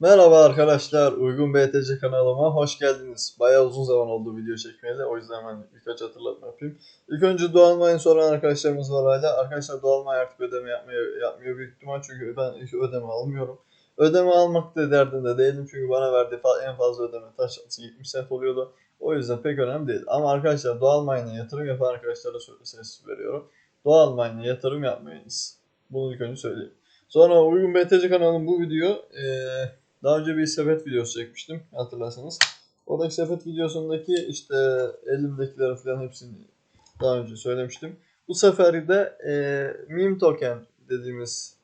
Merhaba arkadaşlar, Uygun BTC kanalıma hoş geldiniz. Bayağı uzun zaman oldu video çekmeyeli, o yüzden hemen birkaç hatırlatma yapayım. İlk önce Doğal Mayın soran arkadaşlarımız var hala. Arkadaşlar Doğal May artık ödeme yapmıyor, yapmıyor büyük ihtimal çünkü ben hiç ödeme almıyorum. Ödeme almak da derdinde değilim çünkü bana verdiği en fazla ödeme taş atlısı 70 cent oluyordu. O yüzden pek önemli değil. Ama arkadaşlar Doğal Mayın'a yatırım yapan arkadaşlara söyle ses veriyorum. Doğal Mayın'a yatırım yapmayınız. Bunu ilk önce söyleyeyim. Sonra Uygun BTC kanalının bu video eee daha önce bir sepet videosu çekmiştim hatırlarsanız. Oradaki sepet videosundaki işte elimdekileri falan hepsini daha önce söylemiştim. Bu sefer de e, meme token dediğimiz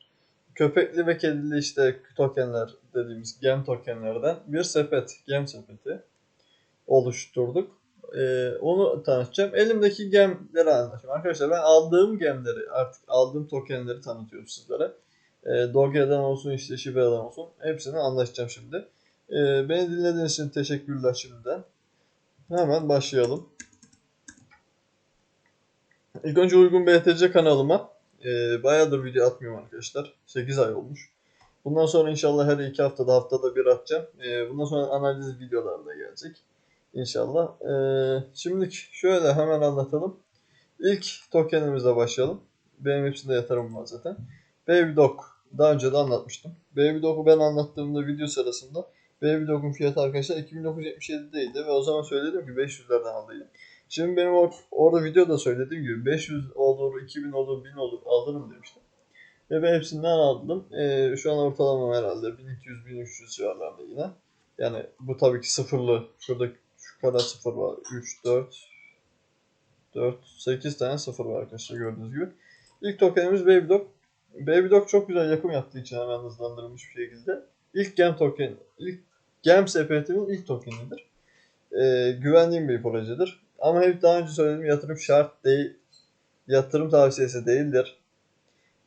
köpekli ve kedili işte tokenler dediğimiz gem tokenlerden bir sepet, gem sepeti oluşturduk. E, onu tanıtacağım. Elimdeki gemleri anlatacağım. Arkadaşlar ben aldığım gemleri artık aldığım tokenleri tanıtıyorum sizlere. E, Doge'den olsun işte Shiba'dan olsun hepsini anlaşacağım şimdi. E, beni dinlediğiniz için teşekkürler şimdiden. Hemen başlayalım. İlk önce Uygun BTC kanalıma e, bayağıdır video atmıyorum arkadaşlar. 8 ay olmuş. Bundan sonra inşallah her iki haftada haftada bir atacağım. E, bundan sonra analiz videoları da gelecek. İnşallah. E, şimdi şöyle hemen anlatalım. İlk tokenimizle başlayalım. Benim hepsinde yatırım var zaten. Baby Dog. Daha önce de anlatmıştım. Baby Dog'u ben anlattığımda video sırasında Baby Dog'un fiyatı arkadaşlar 2977'deydi ve o zaman söyledim ki 500'lerden aldıydım. Şimdi benim or- orada videoda söylediğim gibi 500 olur, 2000 olur, 1000 olur alırım demiştim. Ve ben hepsinden aldım. Ee, şu an ortalamam herhalde 1200-1300 civarlarda yine. Yani bu tabii ki sıfırlı. Şurada şu kadar sıfır var. 3, 4, 4, 8 tane sıfır var arkadaşlar gördüğünüz gibi. İlk tokenimiz Baby Dog. Baby Dog çok güzel yapım yaptığı için hemen hızlandırılmış bir şekilde. İlk gem token, ilk gem sepetinin ilk tokenidir. Ee, güvendiğim bir projedir. Ama hep daha önce söyledim yatırım şart değil. Yatırım tavsiyesi değildir.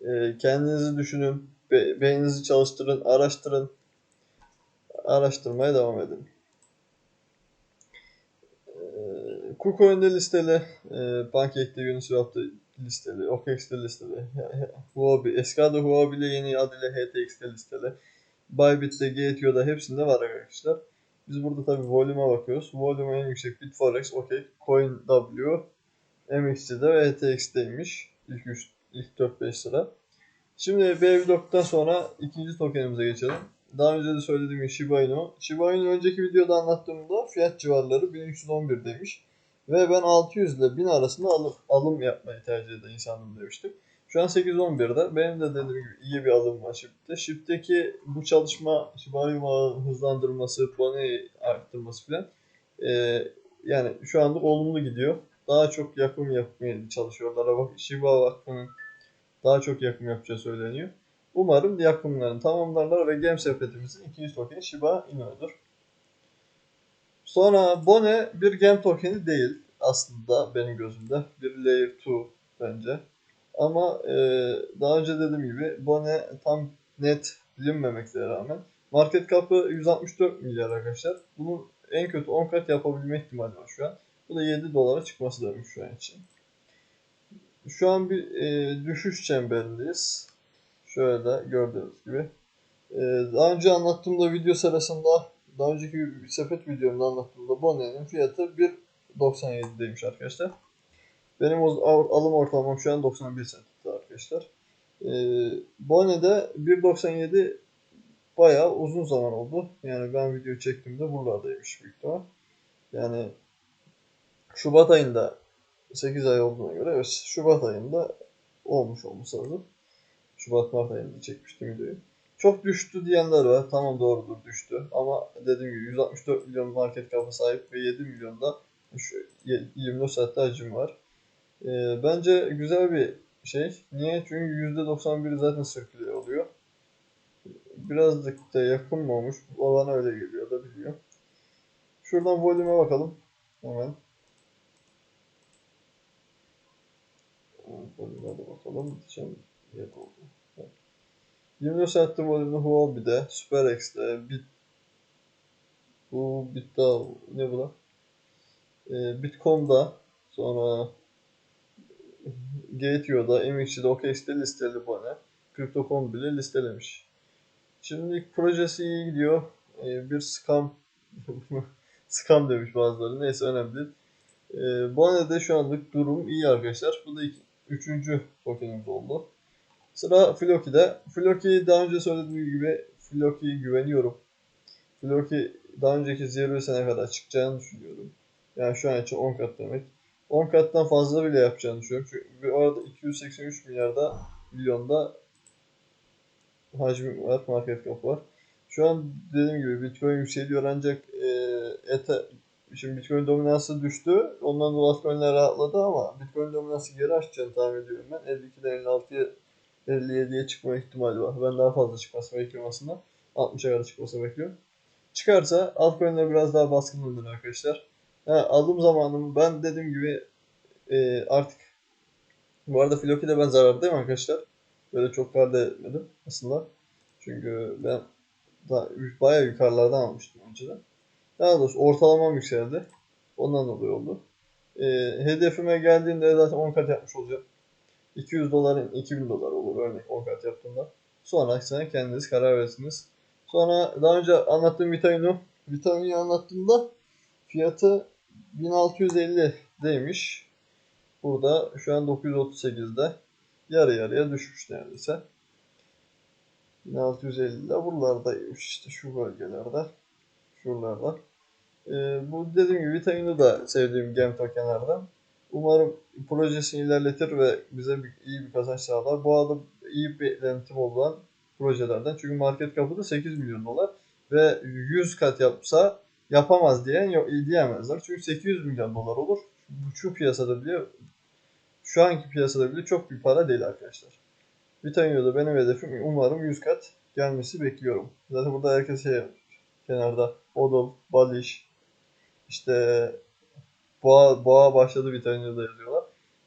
Ee, kendinizi düşünün, be- beyninizi çalıştırın, araştırın. Araştırmaya devam edin. Ee, KuCoin'de listeli, e, Pancake'de, Uniswap'ta listeli, OKX'de listeli, Huobi, eski adı Huobi ile yeni adıyla HTX'de listeli. Bybit'te, Gateo'da hepsinde var arkadaşlar. Biz burada tabi volume'a bakıyoruz. Volume en yüksek Bitforex, OK, CoinW, MXC'de ve HTX'deymiş. İlk 3, ilk 4-5 sıra. Şimdi Baby sonra ikinci tokenimize geçelim. Daha önce de söylediğim gibi Shiba Inu. Shiba Inu önceki videoda anlattığımda fiyat civarları 1311 demiş. Ve ben 600 ile 1000 arasında alım, alım yapmayı tercih eden insanım demiştim. Şu an 811'de. Benim de dediğim gibi iyi bir alım var Shift'te. Shift'teki bu çalışma, Shiba Inu hızlandırması, boneyi arttırması filan e, yani şu anda olumlu gidiyor. Daha çok yapım yapmaya çalışıyorlar. Bak Shiba Vakfı'nın daha çok yapım yapacağı söyleniyor. Umarım yapımlarını tamamlarlar ve Gem sepetimizin ikinci tokeni Shiba Inu'dur. Sonra Bone bir Gem tokeni değil aslında benim gözümde. Bir Layer 2 bence. Ama e, daha önce dediğim gibi Bone tam net bilinmemekle rağmen market cap'ı 164 milyar arkadaşlar. Bunun en kötü 10 kat yapabilme ihtimali var şu an. Bu da 7 dolara çıkması demek şu an için. Şu an bir e, düşüş çemberindeyiz. Şöyle gördüğünüz gibi. E, daha önce anlattığımda video sırasında daha önceki bir sepet videomda anlattığımda Bonnie'nin fiyatı 1.97'deymiş arkadaşlar. Benim alım ortalamam şu an 91 centti arkadaşlar. E, Bonnie'de 1.97 bayağı uzun zaman oldu. Yani ben video çektiğimde buralardaymış büyük ihtimal. Yani Şubat ayında 8 ay olduğuna göre evet Şubat ayında olmuş olması lazım. Şubat Mart ayında çekmiştim videoyu. Çok düştü diyenler var. Tamam doğrudur düştü. Ama dediğim gibi 164 milyon market cap'a sahip ve 7 milyonda şu 24 saatte hacim var. Ee, bence güzel bir şey. Niye? Çünkü %91 zaten sirküle oluyor. Birazcık da yakın mı olmuş? Öyle geliyor da biliyor. Şuradan volüme bakalım. Hemen. Volüme de bakalım. Diyeceğim. Yak oldu. 24 saatte volümü Huobi'de, SuperX'de, Bit bu Bitta ne bu lan? Ee, Bitcom'da sonra Gateo'da, MXC'de, OKX'de listeli bu ne? Crypto.com bile listelemiş. Şimdilik projesi iyi gidiyor. Ee, bir scam scam demiş bazıları. Neyse önemli değil. Ee, bu arada şu anlık durum iyi arkadaşlar. Bu da iki, üçüncü tokenimiz oldu. Sıra Floki'de. Floki daha önce söylediğim gibi Floki'ye güveniyorum. Floki daha önceki zirvesine kadar çıkacağını düşünüyorum. Yani şu an için 10 kat demek. 10 kattan fazla bile yapacağını düşünüyorum. Çünkü bu arada 283 milyarda milyonda hacmi var, market cap var. Şu an dediğim gibi Bitcoin yükseliyor ancak e, ete şimdi Bitcoin dominansı düştü. Ondan dolayı altcoin'ler rahatladı ama Bitcoin dominansı geri açacağını tahmin ediyorum ben. 52'den 56'ya 57'ye çıkma ihtimali var. Ben daha fazla çıkmasını bekliyorum aslında. 60'a kadar çıkmasını bekliyorum. Çıkarsa altcoin'ler biraz daha baskın olur arkadaşlar. Ha, alım zamanım ben dediğim gibi e, artık bu arada Floki'de ben zarardayım arkadaşlar. Böyle çok kar da aslında. Çünkü ben daha, bayağı yukarılardan almıştım önceden. Daha doğrusu ortalamam yükseldi. Ondan dolayı oldu. E, hedefime geldiğinde zaten 10 kat yapmış olacağım. 200 doların 2000 dolar olur örnek 10 kat yaptığımda. Sonra sen kendiniz karar verirsiniz. Sonra daha önce anlattığım vitamini, vitamini anlattığımda fiyatı 1650 demiş. Burada şu an 938'de yarı yarıya düşmüş neredeyse. 1650'de buralardaymış işte şu bölgelerde. Şuralarda. Ee, bu dediğim gibi vitamini da sevdiğim gem tokenlerden. Umarım projesini ilerletir ve bize bir, iyi bir kazanç sağlar. Bu arada iyi bir beklentim olan projelerden. Çünkü market cap'ı da 8 milyon dolar ve 100 kat yapsa yapamaz diyen yok diyemezler. Çünkü 800 milyon dolar olur. Şu piyasada bile şu anki piyasada bile çok bir para değil arkadaşlar. Vitamino'da benim hedefim umarım 100 kat gelmesi bekliyorum. Zaten burada herkes şey kenarda Odol, Baliş, işte boğa, boğa başladı Vitamino'da yazıyorlar.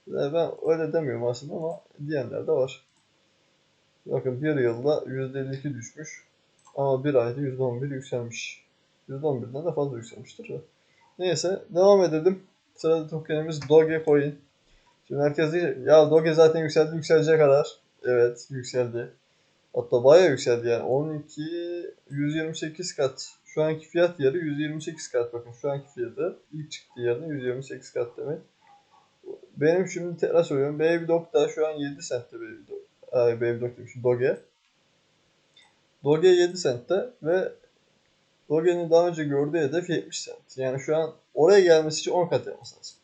Ben öyle demiyorum aslında ama diyenler de var. Bakın bir yılda %52 düşmüş. Ama bir ayda %11 yükselmiş. %11'den de fazla yükselmiştir. Neyse devam edelim. Sırada tokenimiz Dogecoin. Şimdi herkes diyor ya Doge zaten yükseldi yükselecek kadar. Evet yükseldi. Hatta bayağı yükseldi yani 12 128 kat. Şu anki fiyat yeri 128 kat bakın şu anki fiyatı ilk çıktığı yerden 128 kat demek. Benim şimdi tekrar söylüyorum Baby Dog'da şu an 7 centte Baby Dog. Ay Baby Dog demişim Doge. Doge 7 centte ve Doge'nin daha önce gördüğü hedef 70 cent. Yani şu an oraya gelmesi için 10 kat yapması lazım.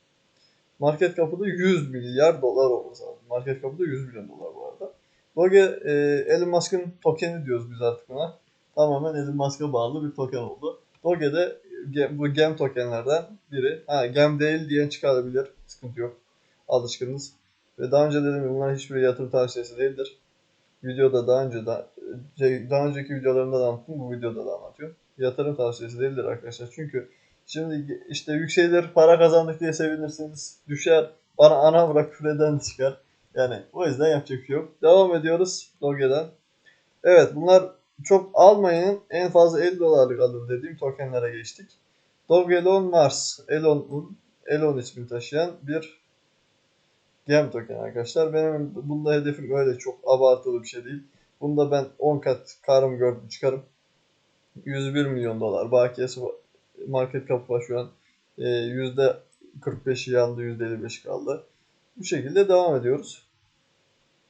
Market cap'ı 100 milyar dolar olması lazım. Market cap'ı 100 milyon dolar bu arada. Doge e, Elon Musk'ın tokeni diyoruz biz artık ona. Tamamen Elon Musk'a bağlı bir token oldu. Doge de bu gem tokenlerden biri. Ha gem değil diyen çıkarabilir. Sıkıntı yok. Alışkınız. Ve daha önce dedim bunlar hiçbir yatırım tavsiyesi değildir. Videoda daha önce da şey, daha önceki videolarımda da anlattım. Bu videoda da anlatıyorum. Yatırım tavsiyesi değildir arkadaşlar. Çünkü şimdi işte yükselir para kazandık diye sevinirsiniz. Düşer bana ana bırak küreden çıkar. Yani o yüzden yapacak bir şey yok. Devam ediyoruz Doge'den. Evet bunlar çok almayın. En fazla 50 dolarlık alın dediğim tokenlere geçtik. Dogelon Mars. Elon'un Elon ismini taşıyan bir gem token arkadaşlar. Benim bunda hedefim öyle çok abartılı bir şey değil. Bunda ben 10 kat karım gördüm çıkarım. 101 milyon dolar bakiyesi market cap var şu an. E, %45'i yandı %55'i kaldı. Bu şekilde devam ediyoruz.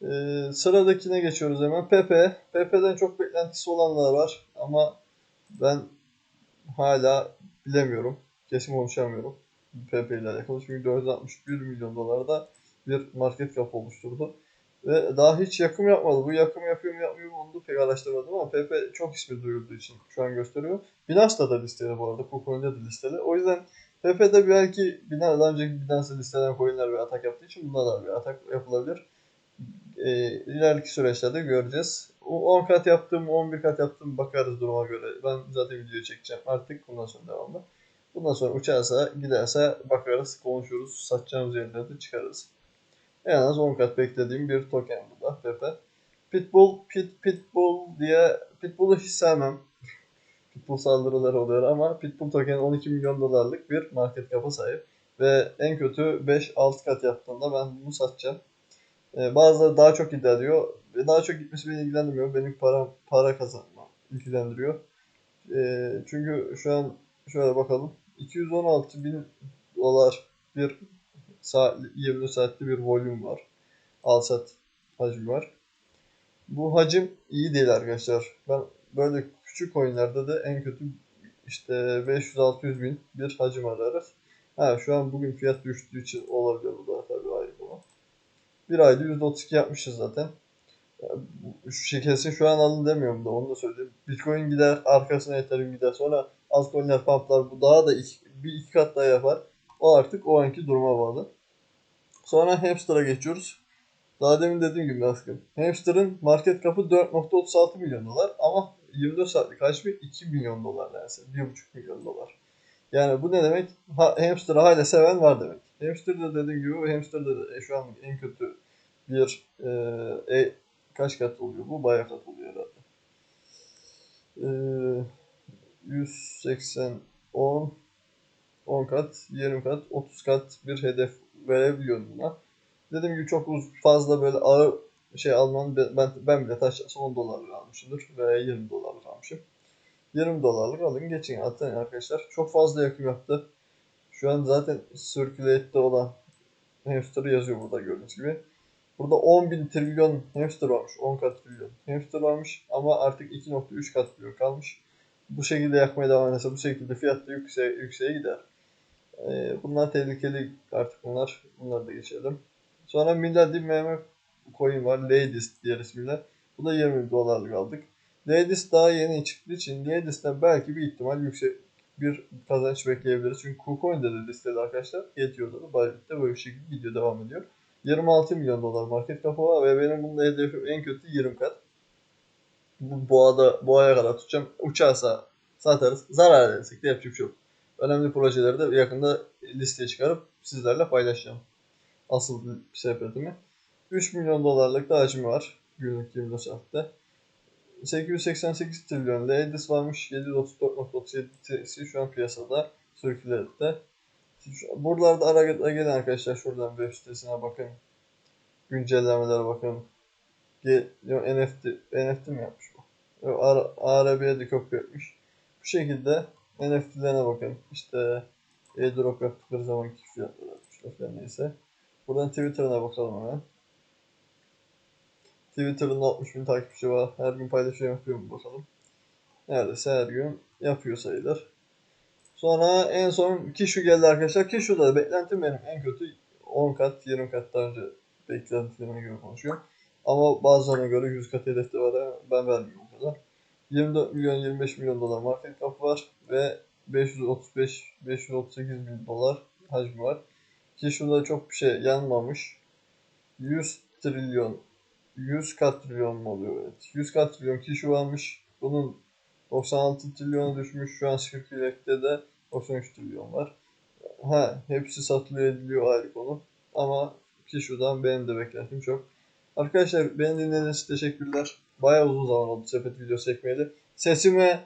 Ee, sıradakine geçiyoruz hemen. Pepe. Pepe'den çok beklentisi olanlar var ama ben hala bilemiyorum. Kesin konuşamıyorum. Pepe ile alakalı. Çünkü 461 milyon dolarda bir market cap oluşturdu. Ve daha hiç yakım yapmadı. Bu yakım yapıyor mu yapmıyor mu onu da pek araştırmadım ama Pepe çok ismi duyulduğu için şu an gösteriyor. Binance'da da listeli bu arada. KuCoin'de de listeli. O yüzden Pepe'de belki Binance, daha önceki Binance'da listelen coinler bir atak yaptığı için bunda da bir atak yapılabilir e, ileriki süreçlerde göreceğiz. O 10 kat yaptım, 11 kat yaptım bakarız duruma göre. Ben zaten video çekeceğim artık bundan sonra devamlı. Bundan sonra uçarsa giderse bakarız, konuşuruz, satacağımız yerlerde çıkarız. En az 10 kat beklediğim bir token bu da Pepe. Pitbull, Pit, Pitbull diye Pitbull'u hiç sevmem. Pitbull saldırıları oluyor ama Pitbull token 12 milyon dolarlık bir market cap'a sahip. Ve en kötü 5-6 kat yaptığında ben bunu satacağım. Ee, bazıları daha çok iddia ediyor. Daha çok gitmesi beni ilgilendirmiyor. Benim para para kazanmam ilgilendiriyor. E, çünkü şu an şöyle bakalım. 216 bin dolar bir saat, 20 saatli bir volüm var. Al sat hacmi var. Bu hacim iyi değil arkadaşlar. Ben böyle küçük oyunlarda da en kötü işte 500-600 bin bir hacim ararız. Ha şu an bugün fiyat düştüğü için olabilir bu da. Bir ayda %32 yapmışız zaten. Şu kesin şu an alın demiyorum da onu da söyleyeyim. Bitcoin gider, arkasına Ethereum gider. Sonra altcoin'ler, pump'lar bu daha da iki, bir iki kat daha yapar. O artık o anki duruma bağlı. Sonra hamster'a geçiyoruz. Daha demin dediğim gibi askım. Hamster'ın market cap'ı 4.36 milyon dolar ama 24 saatlik hacmi 2 milyon dolar neredeyse. 1.5 milyon dolar. Yani bu ne demek? Ha, hamster'ı hala seven var demek. Hamster'da dediğim gibi hamster'da da e, şu an en kötü bir e, e, kaç kat oluyor bu? Bayağı kat oluyor herhalde. E, 180 10 10 kat, 20 kat, 30 kat bir hedef verebiliyorum buna. Dediğim gibi çok fazla böyle ağır şey almanın ben, ben, bile taşlarsa 10 dolarlık almışımdır veya 20 dolarlık almışım. 20 dolarlık alın geçin atın arkadaşlar. Çok fazla yakım yaptı. Şu an zaten circulate'de olan hamster yazıyor burada gördüğünüz gibi. Burada 10 bin trilyon hamster varmış. 10 kat trilyon hamster varmış ama artık 2.3 kat trilyon kalmış. Bu şekilde yakmaya devam ederse bu şekilde fiyat da yükseğe, yükseğe gider. Ee, bunlar tehlikeli artık bunlar. Bunları da geçelim. Sonra Miladi meme coin var. Ladies diğer ismiyle. Bu da 20 dolarlık aldık. Ladies daha yeni çıktığı için Ladies'ten belki bir ihtimal yüksek bir kazanç bekleyebiliriz. Çünkü KuCoin'de de listede arkadaşlar. Yetiyor'da da Bybit'te böyle bir şekilde gidiyor devam ediyor. 26 milyon dolar market cap'ı var ve benim bunda hedefim en kötü 20 kat. Bu boğada, boğaya kadar tutacağım. Uçarsa satarız. Zarar edersek de yapacak bir şey. Önemli projeleri de yakında listeye çıkarıp sizlerle paylaşacağım. Asıl sepetimi. 3 milyon dolarlık da hacmi var. Günlük 24 saatte. 888 trilyon Ladies varmış. 734.37'si şu an piyasada. Circulate'de. Buralarda ara gelin arkadaşlar şuradan web sitesine bakın. Güncellemelere bakın. Ge- NFT, NFT mi yapmış bu? Yo, Ara- ARB'ye de kopya etmiş. Bu şekilde NFT'lerine bakın. İşte airdrop yaptıkları zamanki atmışlar falan neyse. Buradan Twitter'ına bakalım hemen. Twitter'ın 60 bin takipçi var. Her gün paylaşım yapıyor mu bakalım. Neredeyse her gün yapıyor sayılır. Sonra en son Kishu geldi arkadaşlar. Kishu'da da beklentim benim en kötü 10 kat 20 kat daha önce beklentilerime göre konuşuyorum. Ama bazılarına göre 100 kat hedefte var ben vermiyorum o kadar. 24 milyon 25 milyon dolar market cap var ve 535 538 bin dolar hacmi var. Kishu'da çok bir şey yanmamış. 100 trilyon 100 kat trilyon mu oluyor? Evet. 100 kat trilyon kişi varmış. Bunun 96 trilyona düşmüş. Şu an Circulate'de de 93 trilyon var. Ha, hepsi satılıyor ediliyor ayrı konu. Ama Kishu'dan benim de beklentim çok. Arkadaşlar beni dinlediğiniz için teşekkürler. Bayağı uzun zaman oldu sepet video çekmeyeli. Sesime,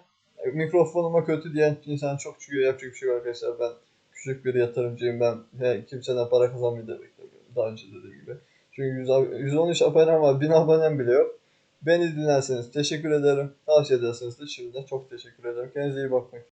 mikrofonuma kötü diyen insan çok çıkıyor. Yapacak bir şey yok arkadaşlar. Ben küçük bir yatırımcıyım. Ben he, kimseden para kazanmayı da beklemiyorum. Daha önce dediğim gibi. Çünkü 100, 113 abonem var. 1000 abonem bile yok. Beni dinlerseniz teşekkür ederim. Tavsiye ederseniz de şimdiden çok teşekkür ederim. Kendinize iyi bakmayın.